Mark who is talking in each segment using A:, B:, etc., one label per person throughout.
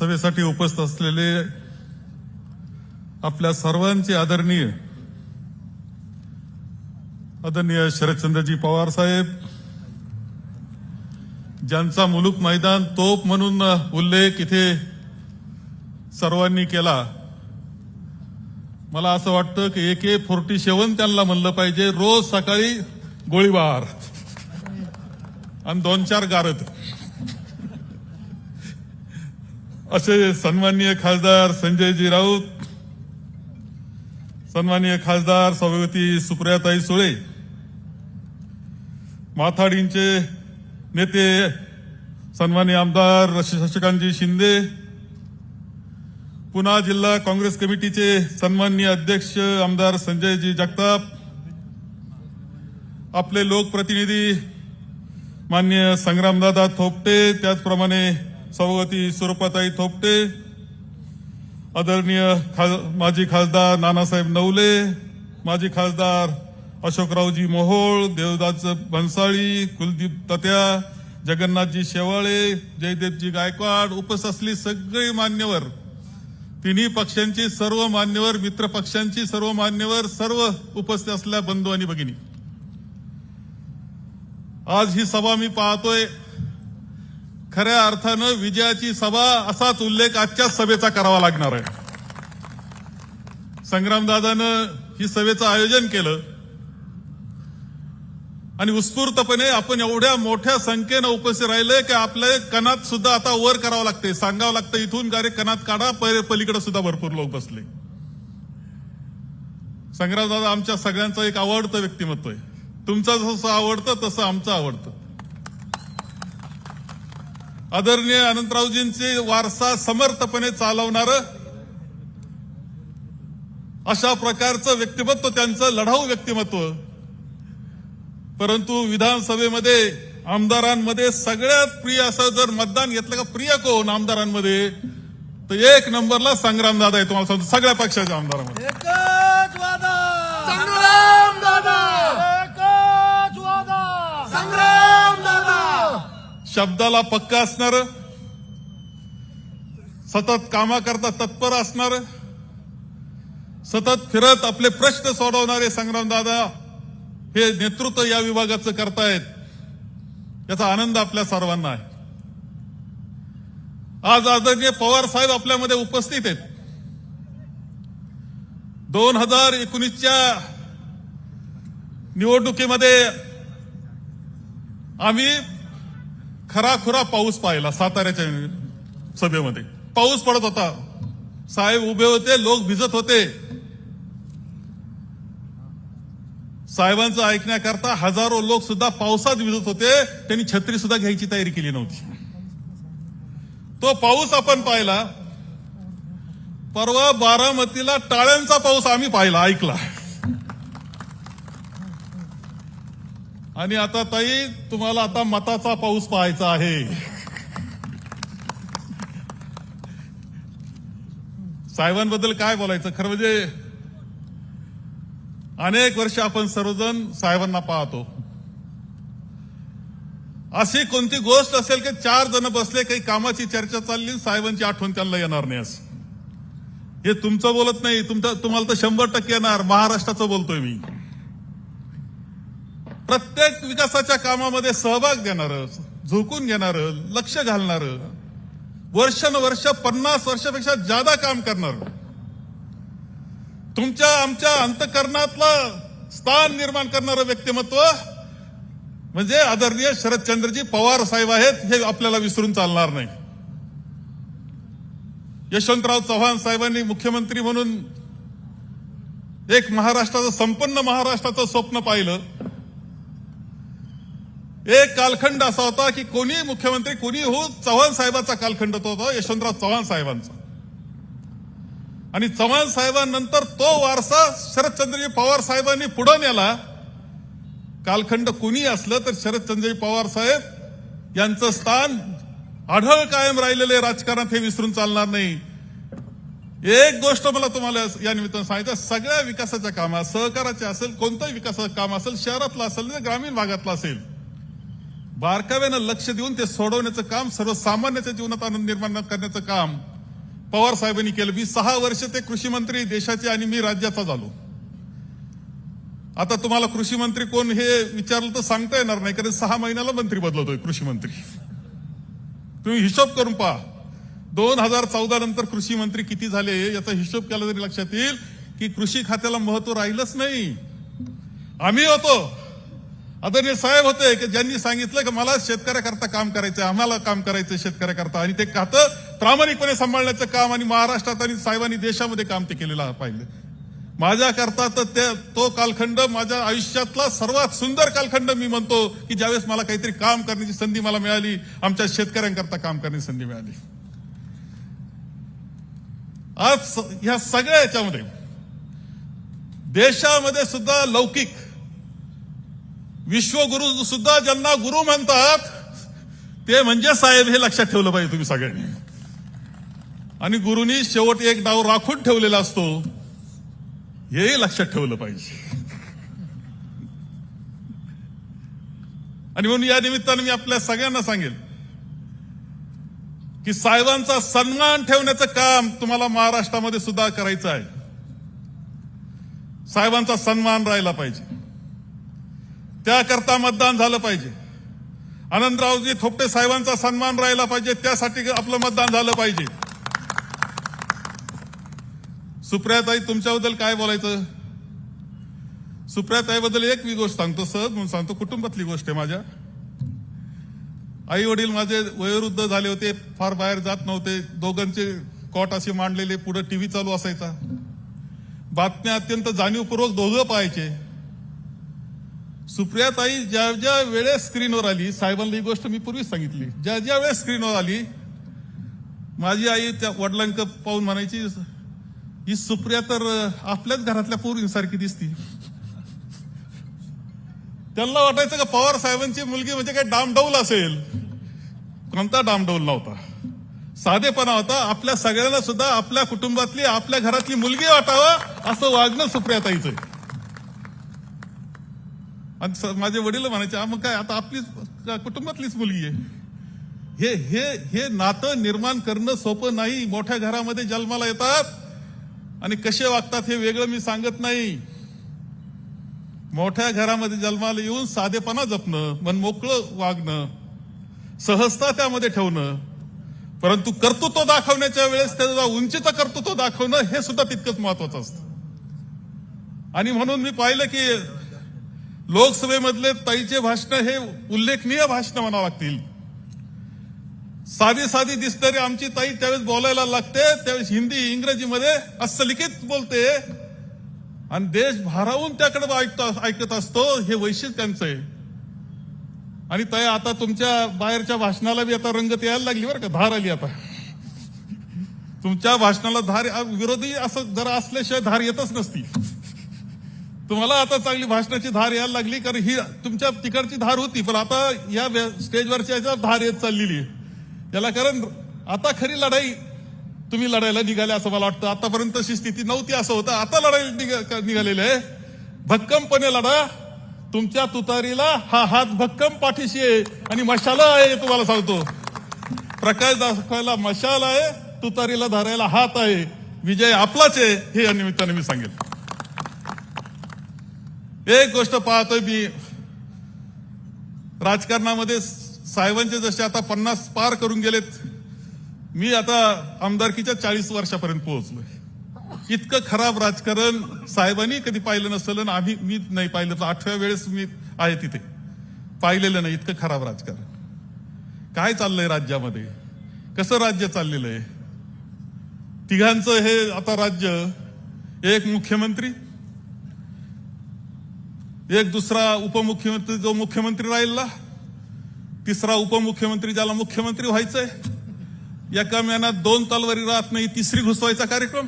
A: सभेसाठी उपस्थित असलेले आपल्या सर्वांचे आदरणीय आदरणीय शरदचंद्रजी पवार साहेब ज्यांचा मुलूक मैदान तोप म्हणून उल्लेख इथे सर्वांनी केला मला असं वाटतं की ए के फोर्टी सेवन त्यांना म्हणलं पाहिजे रोज सकाळी गोळीबार. आणि दोन चार गारद. असे सन्माननीय खासदार संजयजी राऊत सन्माननीय खासदार सभापती सुप्रियाताई सुळे माथाडींचे नेते सन्माननीय आमदार शशिकांतजी शिंदे पुन्हा जिल्हा काँग्रेस कमिटीचे सन्माननीय अध्यक्ष आमदार संजयजी जगताप आपले लोकप्रतिनिधी मान्य संग्रामदादा थोपटे त्याचप्रमाणे सभापती स्वरूपाताई थोपटे आदरणीय खास माजी खासदार नानासाहेब नवले माजी खासदार अशोकरावजी मोहोळ देवदास भन्साळी कुलदीप तत्या जगन्नाथजी शेवाळे जयदेवजी गायकवाड उपस्थित असली सगळी मान्यवर. तिन्ही पक्षांची सर्व मान्यवर मित्र पक्षांची सर्व मान्यवर सर्व उपस्थित असल्या बंधू आणि भगिनी. आज ही सभा मी पाहतोय. खऱ्या अर्थानं विजयाची सभा असाच उल्लेख आजच्याच सभेचा करावा लागणार आहे. संग्रामदादानं ही सभेचं आयोजन केलं. आणि उत्स्फूर्तपणे आपण एवढ्या मोठ्या संख्येनं उपस्थित राहिले की आपल्या कणात सुद्धा आता वर करावं लागते सांगावं लागतं इथून गारे कणात काढा पलीकडे सुद्धा भरपूर लोक बसले. संग्रामदादा आमच्या सगळ्यांचं एक आवडतं व्यक्तिमत्व आहे. तुमचं जसं आवडतं तसं आमचं आवडतं. आदरणीय अनंतरावजींचे वारसा समर्थपणे चालवणार अशा प्रकारचं व्यक्तिमत्व त्यांचं लढाऊ व्यक्तिमत्व. परंतु विधानसभेमध्ये आमदारांमध्ये सगळ्यात प्रिय असं जर मतदान घेतलं का प्रिय कोण आमदारांमध्ये? तर एक नंबरला संग्रामदादा आहे तुम्हाला सांगतो सगळ्या पक्षाच्या आमदारांमध्ये. शब्दाला पक्क असणार सतत कामाकरता तत्पर असणार सतत फिरत आपले प्रश्न सोडवणारे संग्रामदादा हे नेतृत्व या विभागाचं करतायत याचा आनंद आपल्या सर्वांना आहे. आज आदरणीय पवार साहेब आपल्यामध्ये उपस्थित आहेत. दोन हजार एकोणीसच्या निवडणुकीमध्ये आम्ही खराखुरा पाऊस पाहिला साताऱ्याच्या सभेमध्ये. पाऊस पडत होता. साहेब उभे होते लोक भिजत होते. साहेबांचं ऐकण्याकरता हजारो लोक सुद्धा पावसात भिजत होते. त्यांनी छत्री सुद्धा घ्यायची तयारी केली नव्हती. तो पाऊस आपण पाहिला. परवा बारामतीला टाळ्यांचा पाऊस आम्ही पाहिला ऐकला. आणि आता ताई तुम्हाला आता मताचा पाऊस पाहायचा आहे. साहेबांबद्दल काय बोलायचं? खरं म्हणजे अनेक वर्ष आपण सर्वजण साहेबांना पाहतो. अशी कोणती गोष्ट असेल की चार जण बसले काही कामाची चर्चा चालली साहेबांची आठवण त्यांना येणार नाही असं. हे तुमचं बोलत नाही तुमचं तुम्हाला तर शंभर टक्के येणार. महाराष्ट्राचं बोलतोय मी. प्रत्येक विकासाच्या कामामध्ये सहभाग घेणार झोकून घेणार लक्ष घालणार वर्षानुवर्ष पन्नास वर्षापेक्षा जादा काम करणार. तुमच्या आमच्या अंतकरणातला स्थान निर्माण करणारं व्यक्तिमत्व म्हणजे आदरणीय शरदचंद्रजी पवार साहेब आहेत हे आपल्याला विसरून चालणार नाही. यशवंतराव चव्हाण साहेबांनी मुख्यमंत्री म्हणून एक महाराष्ट्राचं संपन्न महाराष्ट्राचं स्वप्न पाहिलं. एक कालखंड असा होता की कोणी मुख्यमंत्री कोणी हो चव्हाण साहेबाचा कालखंड तो होता यशवंतराव चव्हाण साहेबांचा. आणि चव्हाण साहेबांनंतर तो वारसा शरदचंद्रजी पवार साहेबांनी पुढे नेला. कालखंड कुणी असलं तर शरदचंद्रजी पवार साहेब यांचं स्थान आढळ कायम राहिलेले राजकारणात हे विसरून चालणार नाही. एक गोष्ट मला तुम्हाला या निमित्तानं सांगितलं सगळ्या विकासाच्या कामात सहकाराचे असेल कोणतंही विकासाचं काम असेल शहरातलं असेल ग्रामीण भागातलं असेल बारकाव्यानं लक्ष देऊन ते सोडवण्याचं काम सर्वसामान्याच्या जीवनात आनंद निर्माण करण्याचं काम पवार साहेबांनी केलं. मी सहा वर्ष ते कृषी मंत्री देशाचे आणि मी राज्याचा झालो. आता तुम्हाला कृषी मंत्री कोण हे विचारलं तर सांगता येणार नाही कारण सहा महिन्याला मंत्री बदलतोय कृषी मंत्री. तुम्ही हिशोब करून पहा. दोन हजार चौदा नंतर कृषी मंत्री किती झाले याचा हिशोब केला तरी लक्षात येईल की कृषी खात्याला महत्त्व राहिलंच नाही. आम्ही होतो. आदरणीय साहेब होते की ज्यांनी सांगितलं की मला शेतकऱ्याकरता काम करायचं आम्हाला काम करायचं शेतकऱ्याकरता. आणि ते खातं प्रामाणिकपणे सांभाळण्याचं काम आणि महाराष्ट्रात आणि साहेबांनी देशामध्ये काम ते केलेलं पाहिलं. माझ्या करता तर ते तो कालखंड माझ्या आयुष्यातला सर्वात सुंदर कालखंड मी म्हणतो की ज्यावेळेस मला काहीतरी काम करण्याची संधी मला मिळाली आमच्या शेतकऱ्यांकरता काम करण्याची संधी मिळाली. आज ह्या सगळ्या याच्यामध्ये देशामध्ये सुद्धा लौकिक विश्वगुरु सुद्धा ज्यांना गुरु म्हणतात ते म्हणजे साहेब हे लक्षात ठेवलं पाहिजे तुम्ही सगळ्यांनी. आणि गुरुनी शेवट एक डाव राखून ठेवलेला असतो हेही लक्षात ठेवलं पाहिजे. आणि म्हणून या निमित्तानं मी आपल्या सगळ्यांना सांगेल की साहेबांचा सन्मान ठेवण्याचं काम तुम्हाला महाराष्ट्रामध्ये सुद्धा करायचं आहे. साहेबांचा सन्मान राहिला पाहिजे. त्याकरता मतदान झालं पाहिजे. आनंदरावजी थोपटे साहेबांचा सन्मान राहिला पाहिजे त्यासाठी आपलं मतदान झालं पाहिजे. सुप्रियाताई तुमच्याबद्दल काय बोलायचं? सुप्रियाताईबद्दल एक मी गोष्ट सांगतो सहज म्हणून सांगतो कुटुंबातली गोष्ट आहे माझ्या. आई वडील माझे वयोवृद्ध झाले होते फार बाहेर जात नव्हते दोघांचे कॉट असे मांडलेले पुढे टीव्ही चालू असायचा. बातम्या अत्यंत जाणीवपूर्वक दोघं पाहायचे. सुप्रियाताई ज्या ज्या वेळेस स्क्रीनवर आली साहेबांना ही गोष्ट मी पूर्वीच सांगितली. ज्या ज्या वेळेस स्क्रीनवर आली माझी आई त्या वडिलांक पाहून म्हणायची ही सुप्रिया तर आपल्याच घरातल्या पोरींसारखी दिसती. त्यांना वाटायचं का पवार साहेबांची मुलगी म्हणजे काय डामडौल असेल? कोणता डामडौल नव्हता. साधेपणा होता आपल्या सगळ्यांना सुद्धा आपल्या कुटुंबातली आपल्या घरातली मुलगी वाटावं असं वागणं सुप्रियाताईचं आहे. आणि माझे वडील म्हणायचे मग काय आता आपलीच कुटुंबातलीच मुलगी आहे. हे हे हे नातं निर्माण करणं सोपं नाही. मोठ्या घरामध्ये जन्माला येतात आणि कसे वागतात हे वेगळं मी सांगत नाही. मोठ्या घरामध्ये जन्माला येऊन साधेपणा जपणं मन मोकळं वागणं सहजता त्यामध्ये ठेवणं परंतु कर्तृत्व दाखवण्याच्या वेळेस त्याचा उंचीचं कर्तृत्व दाखवणं हे सुद्धा तितकंच महत्वाचं असतं. आणि म्हणून मी पाहिलं की लोकसभेमधले ताईचे भाषण हे उल्लेखनीय भाषण म्हणावं लागतील. साधी साधी दिसणारी आमची ताई त्यावेळेस बोलायला लागते त्यावेळेस हिंदी इंग्रजीमध्ये असं बोलते. आणि देश भारावून त्याकडे ऐकतो ऐकत असतो हे वैशिष्ट्य त्यांचं आहे. आणि ताई आता तुमच्या बाहेरच्या भाषणाला बी आता रंगत यायला लागली बरं का धार आली आता. तुमच्या भाषणाला धार विरोधी असं जरा असल्याशिवाय धार येतच नसती. तुम्हाला आता चांगली भाषणाची धार यायला लागली कारण ही तुमच्या तिकडची धार होती पण आता या स्टेजवरची स्टेजवरच्या याच्या धार येत चाललेली आहे. याला कारण आता खरी लढाई तुम्ही लढायला निघाले असं मला वाटतं. आतापर्यंत अशी स्थिती नव्हती असं होतं. आता लढाई निघालेली आहे. भक्कमपणे लढा. तुमच्या तुतारीला हा हात भक्कम पाठीशी आहे आणि मशाला आहे तुम्हाला सांगतो. प्रकाश दाखवायला मशाल आहे तुतारीला धरायला हात आहे. विजय आपलाच आहे हे या निमित्ताने मी सांगेल. एक गोष्ट पाहतोय मी. राजकारणामध्ये साहेबांचे जसे आता पन्नास पार करून गेलेत मी आता आमदारकीच्या चाळीस वर्षापर्यंत पोहोचलोय. इतकं खराब राजकारण साहेबांनी कधी पाहिलं नसलं ना आम्ही मी नाही पाहिलं. तर आठव्या वेळेस मी आहे तिथे. पाहिलेलं नाही इतकं खराब राजकारण. काय चाललंय राज्यामध्ये? कसं राज्य चाललेलं आहे? तिघांचं हे आता राज्य एक मुख्यमंत्री एक दुसरा उपमुख्यमंत्री जो मुख्यमंत्री राहिला तिसरा उपमुख्यमंत्री ज्याला मुख्यमंत्री व्हायचंय. एका महिन्यात दोन तलवारी राहत नाही तिसरी घुसवायचा कार्यक्रम.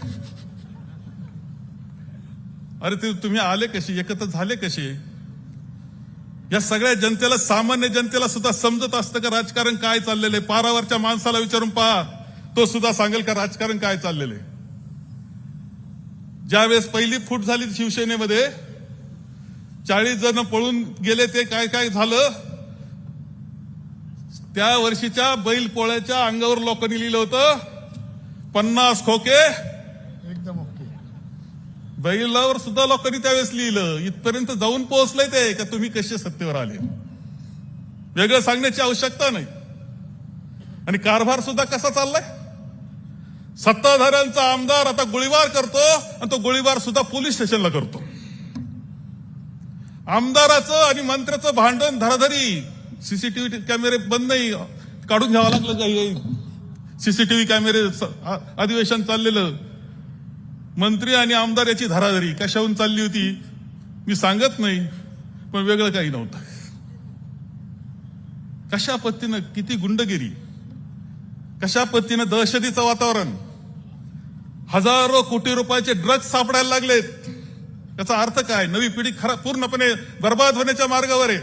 A: अरे ते तुम्ही आले कसे? एकत्र झाले कसे? या सगळ्या जनतेला सामान्य जनतेला सुद्धा समजत असतं का राजकारण काय चाललेलं आहे? पारावरच्या माणसाला विचारून पहा. तो सुद्धा सांगेल का राजकारण काय चाललेलं आहे? ज्यावेळेस पहिली फूट झाली शिवसेनेमध्ये चाळीस जण पळून गेले ते काय काय झालं? त्या वर्षीच्या बैल पोळ्याच्या अंगावर लोकांनी लिहिलं होतं पन्नास खोके.
B: एकदम ओके.
A: बैलावर सुद्धा लोकांनी त्यावेळेस लिहिलं इथपर्यंत जाऊन पोहोचलंय ते का तुम्ही कसे सत्तेवर आले? वेगळं सांगण्याची आवश्यकता नाही. आणि कारभार सुद्धा कसा चाललाय? सत्ताधाऱ्यांचा आमदार आता गोळीबार करतो आणि तो गोळीबार सुद्धा पोलीस स्टेशनला करतो. आमदाराचं आणि मंत्र्याचं भांडण धराधरी. सीसीटीव्ही कॅमेरे बंद नाही. काढून घ्यावं लागलं काही सीसीटीव्ही कॅमेरे अधिवेशन चाललेलं. मंत्री आणि आमदार याची धराधरी. कशाहून चालली होती? मी सांगत नाही पण वेगळं काही नव्हतं. कशा पद्धतीनं किती गुंडगिरी? कशा पद्धतीनं दहशतीचं वातावरण? हजारो कोटी रुपयाचे ड्रग्ज सापडायला लागलेत. याचा अर्थ काय? नवी पिढी खरा पूर्णपणे बर्बाद होण्याच्या मार्गावर आहे.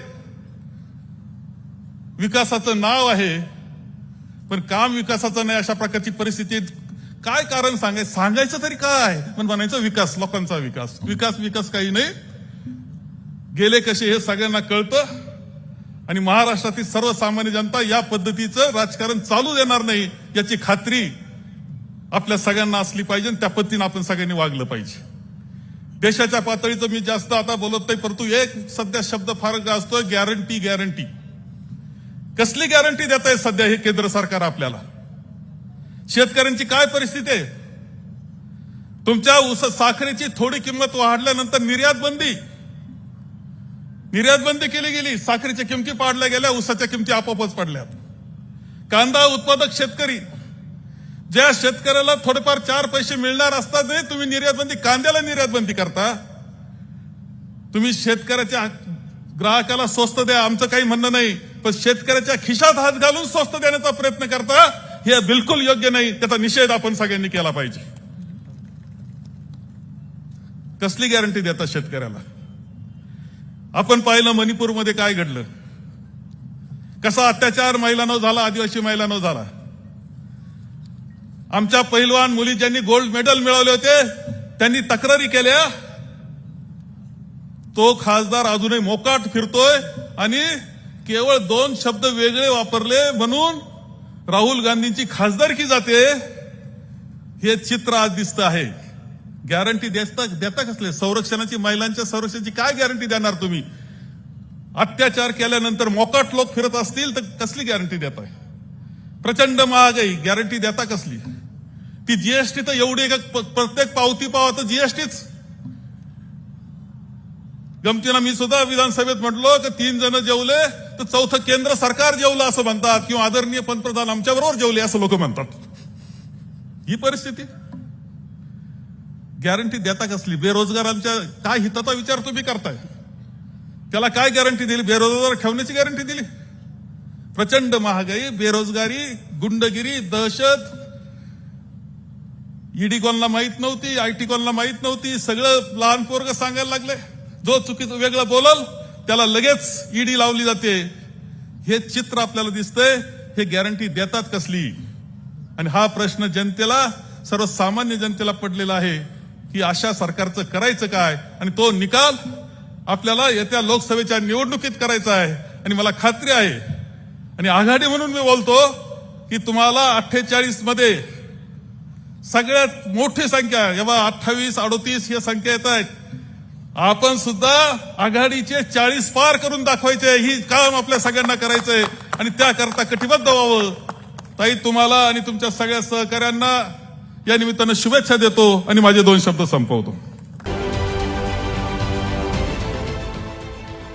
A: विकासाचं नाव आहे पण काम विकासाचं नाही अशा प्रकारची परिस्थिती काय कारण सांगाय सांगायचं तरी काय? पण म्हणायचं विकास लोकांचा विकास. विकास विकास काही नाही. गेले कसे हे सगळ्यांना कळतं. आणि महाराष्ट्रातील सर्वसामान्य जनता या पद्धतीचं राजकारण चालू देणार नाही याची खात्री आपल्या सगळ्यांना असली पाहिजे त्या पद्धतीनं आपण सगळ्यांनी वागलं पाहिजे. देशाच्या पातळीचं मी जास्त आता बोलत नाही परंतु एक सध्या शब्द फार गाजतोय गॅरंटी गॅरंटी कसली गॅरंटी देत आहे सध्या हे केंद्र सरकार आपल्याला? शेतकऱ्यांची काय परिस्थिती आहे? तुमच्या ऊस साखरेची थोडी किंमत वाढल्यानंतर निर्यात बंदी. निर्यात बंदी केली गेली साखरेच्या किमती पाडल्या गेल्या ऊसाच्या किमती आपोआपच पडल्यात. कांदा उत्पादक शेतकरी ज्या शेतकऱ्याला थोडेफार चार पैसे मिळणार असतात नाही तुम्ही निर्यात बंदी कांद्याला निर्यात बंदी करता. तुम्ही शेतकऱ्याच्या ग्राहकाला स्वस्त द्या आमचं काही म्हणणं नाही पण शेतकऱ्याच्या खिशात हात घालून स्वस्त देण्याचा प्रयत्न करता हे बिलकुल योग्य नाही त्याचा निषेध आपण सगळ्यांनी केला पाहिजे. कसली गॅरंटी देतात शेतकऱ्याला? आपण पाहिलं मणिपूरमध्ये काय घडलं? कसा अत्याचार महिलांवर झाला आदिवासी महिलांवर झाला. आमच्या पहिलवान मुली ज्यांनी गोल्ड मेडल मिळवले होते त्यांनी तक्रारी केल्या. तो खासदार अजूनही मोकाट फिरतोय आणि केवळ दोन शब्द वेगळे वापरले म्हणून राहुल गांधींची खासदारकी जाते हे चित्र आज दिसतं आहे. गॅरंटी देता देता कसले? संरक्षणाची महिलांच्या संरक्षणाची काय गॅरंटी देणार तुम्ही? अत्याचार केल्यानंतर मोकाट लोक फिरत असतील तर कसली गॅरंटी देताय? प्रचंड महागाई गॅरंटी देता कसली? ती जीएसटी तर एवढी एक प्रत्येक पावती पाव तर जीएसटीच गमतीनं मी सुद्धा विधानसभेत म्हटलो की तीन जण जेवले तर चौथं केंद्र सरकार जेवलं असं म्हणतात किंवा आदरणीय पंतप्रधान आमच्याबरोबर जेवले असं लोक म्हणतात. ही परिस्थिती. गॅरंटी देता कसली? बेरोजगारांच्या काय हिताचा विचार तुम्ही करताय? त्याला काय गॅरंटी दिली? बेरोजगार ठेवण्याची गॅरंटी दिली? प्रचंड महागाई बेरोजगारी गुंडगिरी दहशत ईडी कोणला माहीत नव्हती आयटी कोणला माहीत नव्हती सगळं लहान पोरग सांगायला लागले. जो चुकीचं वेगळं बोलल त्याला लगेच ईडी लावली जाते. हे चित्र आपल्याला दिसतंय हे गॅरंटी देतात कसली? आणि हा प्रश्न जनतेला सर्वसामान्य जनतेला पडलेला आहे की अशा सरकारचं करायचं काय? आणि तो निकाल आपल्याला येत्या लोकसभेच्या निवडणुकीत करायचा आहे. आणि मला खात्री आहे आणि आघाडी म्हणून मी बोलतो की तुम्हाला अठ्ठेचाळीसमध्ये सगळ्यात मोठी संख्या जेव्हा अठ्ठावीस अडोतीस या संख्या येत आहेत. आपण सुद्धा आघाडीचे चाळीस पार करून दाखवायचे. ही काम आपल्या सगळ्यांना करायचंय आणि त्याकरता कटिबद्ध व्हावं. ताई तुम्हाला आणि तुमच्या सगळ्या सहकाऱ्यांना या निमित्तानं शुभेच्छा देतो आणि माझे दोन शब्द संपवतो.